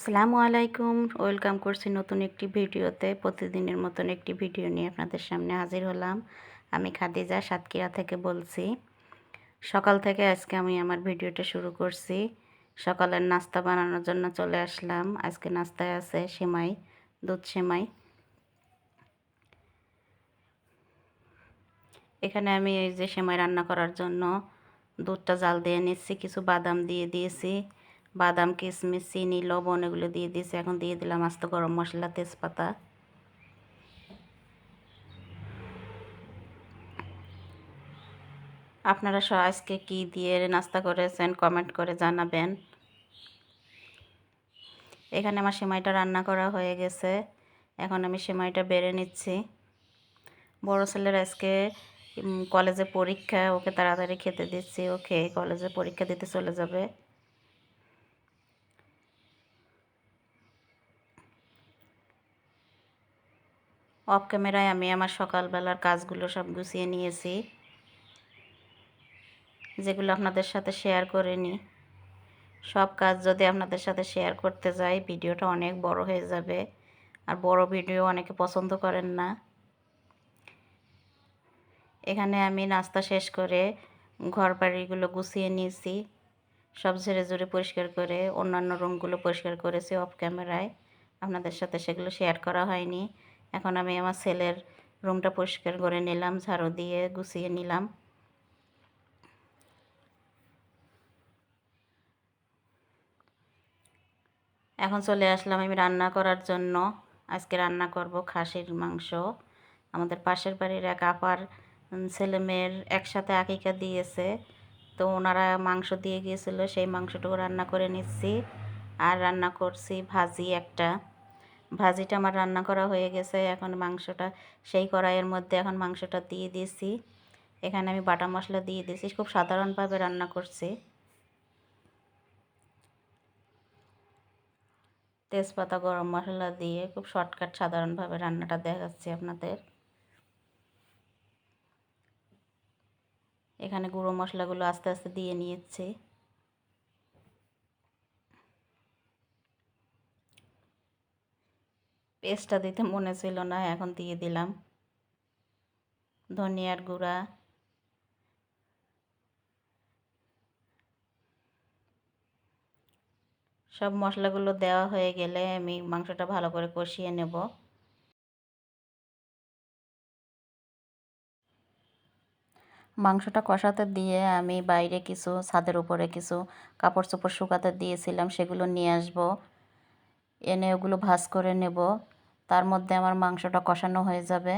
আসসালামু আলাইকুম। ওয়েলকাম করছি নতুন একটি ভিডিওতে। প্রতিদিনের মতন একটি ভিডিও নিয়ে আপনাদের সামনে হাজির হলাম। আমি খাদিজা সাতক্ষীরা থেকে বলছি। সকাল থেকে আজকে আমি আমার ভিডিওটা শুরু করছি। সকালের নাস্তা বানানোর জন্য চলে আসলাম। আজকে নাস্তায় আছে সেমাই, দুধ সেমাই। এখানে আমি এই যে সেমাই রান্না করার জন্য দুধটা জাল দিয়ে নিচ্ছি, কিছু বাদাম দিয়ে দিয়েছি। বাদাম, কিশমিশ, চিনি, লবণ এগুলো দিয়ে দিয়েছি। এখন দিয়ে দিলাম আস্ত গরম মশলা, তেজপাতা। আপনারা সব আজকে কী দিয়ে নাস্তা করেছেন কমেন্ট করে জানাবেন। এখানে আমার সেমাইটা রান্না করা হয়ে গেছে। এখন আমি সেমাইটা বেড়ে নিচ্ছি। বড় ছেলের আজকে কলেজে পরীক্ষা, ওকে তাড়াতাড়ি খেতে দিচ্ছি। ও খেয়ে কলেজে পরীক্ষা দিতে চলে যাবে। অফ ক্যামেরায় আমি আমার সকালবেলার কাজগুলো সব গুছিয়ে নিয়েছি, যেগুলো আপনাদের সাথে শেয়ার করে নিই। সব কাজ যদি আপনাদের সাথে শেয়ার করতে যাই, ভিডিওটা অনেক বড় হয়ে যাবে, আর বড় ভিডিও অনেকে পছন্দ করেন না। এখানে আমি নাস্তা শেষ করে ঘর বাড়িগুলো গুছিয়ে নিয়েছি, সব ঝেড়ে ঝুড়ে পরিষ্কার করে, অন্যান্য রুমগুলো পরিষ্কার করেছি অফ ক্যামেরায়। আপনাদের সাথে সেগুলো শেয়ার করা হয়নি। এখন আমি আমার ছেলের রুমটা পরিষ্কার করে নিলাম, ঝাড়ু দিয়ে গুছিয়ে নিলাম। এখন চলে আসলাম আমি রান্না করার জন্য। আজকে রান্না করব খাসির মাংস। আমাদের পাশের বাড়ির এক আপার ছেলে মেয়ের একসাথে আকিকা দিয়েছে। তো ওনারা মাংস দিয়ে গিয়েছিল, সেই মাংসটুকু রান্না করে নিচ্ছি। আর রান্না করছি ভাজি একটা। ভাজিটা আমার রান্না করা হয়ে গেছে, এখন মাংসটা, সেই কড়াইয়ের মধ্যে এখন মাংসটা দিয়ে দিয়েছি এখানে আমি বাটা মশলা দিয়ে দিয়েছি খুব সাধারণভাবে রান্না করছি। তেজপাতা, গরম মশলা দিয়ে খুব শর্টকাট সাধারণভাবে রান্নাটা দেখাচ্ছি আপনাদের। এখানে গুঁড়ো মশলাগুলো আস্তে আস্তে দিয়ে নিয়েছি। পেস্টটা দিতে মনে ছিল না, এখন দিয়ে দিলাম। ধনিয়ার গুঁড়া। সব মশলাগুলো দেওয়া হয়ে গেলে আমি মাংসটা ভালো করে কষিয়ে নেব। মাংসটা কষাতে দিয়ে আমি বাইরে কিছু, ছাদের উপরে কিছু কাপড় চোপড় শুকাতে দিয়েছিলাম, সেগুলো নিয়ে আসব। এনে ওগুলো ভাজ করে নেব। তার মধ্যে আমার মাংসটা কষানো হয়ে যাবে।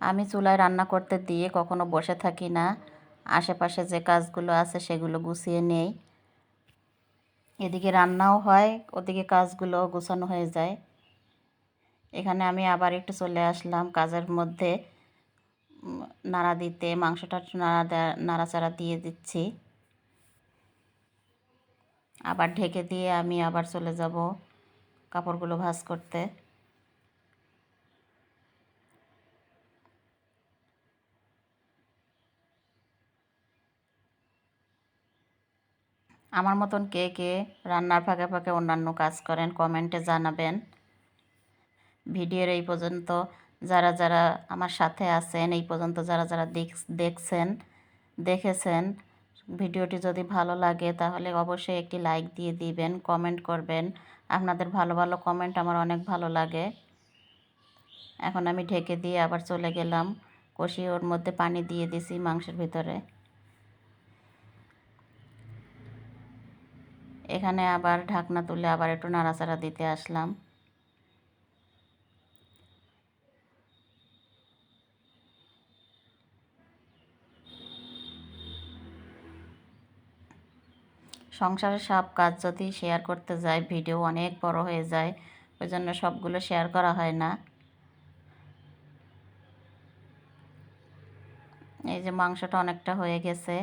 আমি চুলায় রান্না করতে দিয়ে কখনো বসে থাকি না। আশেপাশে যে কাজগুলো আছে সেগুলো গুছিয়ে নেই। এদিকে রান্নাও হয়, ওদিকে কাজগুলো গুছানো হয়ে যায়। এখানে আমি আবার একটু চলে আসলাম কাজের মধ্যে। নাড়া দিতে, মাংসটা নাড়া নাড়াচাড়া দিয়ে দিচ্ছি। আবার ঢেকে দিয়ে আমি আবার চলে যাব। কাপড়গুলো ভাজ করতে। আমার মতন কে কে রান্নার ফাঁকে ফাঁকে অন্যান্য কাজ করেন, কমেন্টে জানাবেন। ভিডিওর এই পর্যন্ত যারা যারা আমার সাথে আছেন, এই পর্যন্ত যারা যারা দেখছেন, দেখেছেন, ভিডিওটি যদি ভালো লাগে তাহলে অবশ্যই একটি লাইক দিয়ে দিবেন, কমেন্ট করবেন। আপনাদের ভালো ভালো কমেন্ট আমার অনেক ভালো লাগে। এখন আমি ঢেকে দিয়ে আবার চলে গেলাম। কষিয়ে ওর মধ্যে পানি দিয়ে দিছি মাংসের ভিতরে। এখানে আবার ঢাকনা তুলে আবার একটু নাড়াচাড়া দিতে আসলাম। সংসারের সব কাজ যদি শেয়ার করতে যাই ভিডিও অনেক বড় হয়ে যায়, ওই জন্য সবগুলো শেয়ার করা হয় না। এই যে মাংসটা অনেকটা হয়ে গেছে।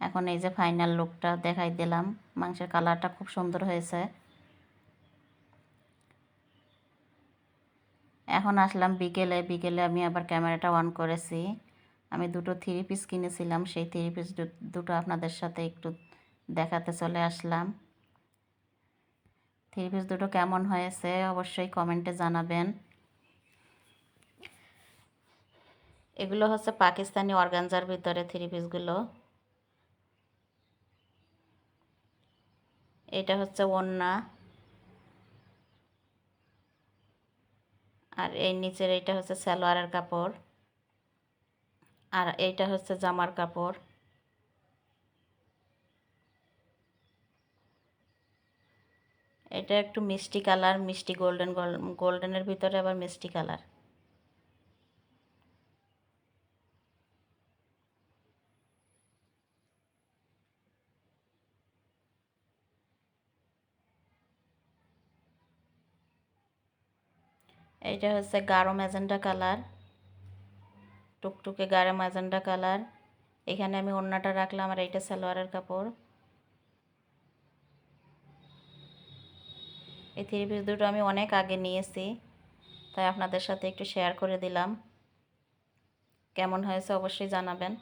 এখন এই যে ফাইনাল লুকটা দেখাই দিলাম। মাংসের কালারটা খুব সুন্দর হয়েছে। এখন আসলাম বিকেলে। বিকেলে আমি আবার ক্যামেরাটা অন করেছি। আমি দুটো থ্রি পিস কিনেছিলাম। সেই থ্রি পিস দুটো আপনাদের সাথে একটু দেখাতে চলে আসলাম। থ্রি পিস দুটো কেমন হয়েছে অবশ্যই কমেন্টে জানাবেন। এগুলো হচ্ছে পাকিস্তানি অর্গানজার ভিতরে থ্রি পিসগুলো। এটা হচ্ছে ওন্না। আর এই নিচের এইটা হচ্ছে সালোয়ারের কাপড়। আর এইটা হচ্ছে জামার কাপড়। এটা একটু মিষ্টি কালার, মিষ্টি গোল্ডেন গোল্ডেনের ভিতরে আবার মিষ্টি কালার। এইটা হচ্ছে গাঢ় ম্যাজেন্ডা কালার, টুকটুকে গাঢ় ম্যাজেন্ডা কালার। এখানে আমি ওড়নাটা রাখলাম আর এইটা সালোয়ারের কাপড়। এই থ্রি পিস দুটো আমি অনেক আগে নিয়েছি, তাই আপনাদের সাথে একটু শেয়ার করে দিলাম। কেমন হয়েছে অবশ্যই জানাবেন।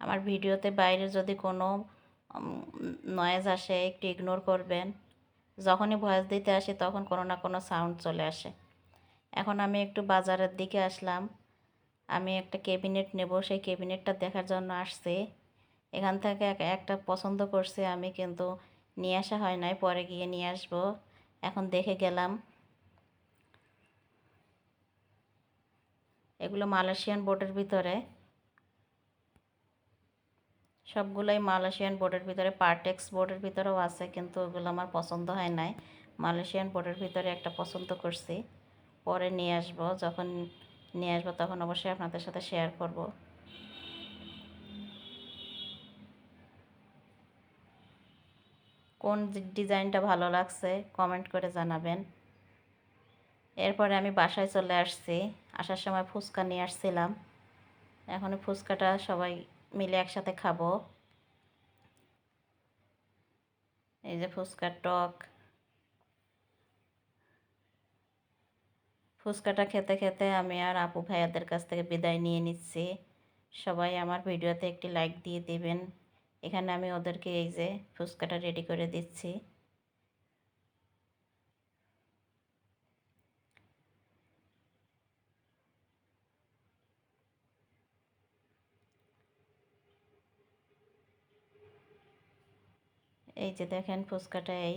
আমার ভিডিওতে বাইরে যদি কোনো নয়েজ আসে, একটু ইগনোর করবেন। যখনই ভয়েস দিতে আসি, তখন কোনো না কোনো সাউন্ড চলে আসে। এখন আমি একটু বাজারের দিকে আসলাম। আমি একটা ক্যাবিনেট নেব, সেই ক্যাবিনেটটা দেখার জন্য আসছি। এখান থেকে একটা পছন্দ করছি, আমি কিন্তু নিয়ে আসা হয় নাই, পরে গিয়ে নিয়ে আসব। এখন দেখে গেলাম। এগুলো মালয়েশিয়ান বোর্ডের ভিতরে। সবগুলোই মালয়েশিয়ান বোর্ডের ভিতরে, পার্টেক্স বোর্ডের ভিতরেও আছে, কিন্তু ওগুলো আমার পছন্দ হয় নাই। মালয়েশিয়ান বোর্ডের ভিতরে একটা পছন্দ করছি। পরে নিয়ে আসব, যখন নিয়ে আসব, তখন অবশ্যই আপনাদের সাথে শেয়ার করব। কোন ডিজাইনটা ভালো লাগছে কমেন্ট করে জানাবেন। এরপরে আমি বাসায় চলে আসছি, আসার সময় ফুচকা নিয়ে আসছিলাম। এখন ফুচকাটা সবাই মিলে একসাথে খাব। এই যে ফুচকার টক। ফুচকাটা খেতে খেতে আমি আর আপু ভাইয়াদের কাছ থেকে বিদায় নিয়ে নিচ্ছি। সবাই আমার ভিডিওতে একটি লাইক দিয়ে দিবেন। এখানে আমি ওদেরকে এই যে ফুচকাটা রেডি করে দিচ্ছি। এই যে দেখেন ফুচকাটা এই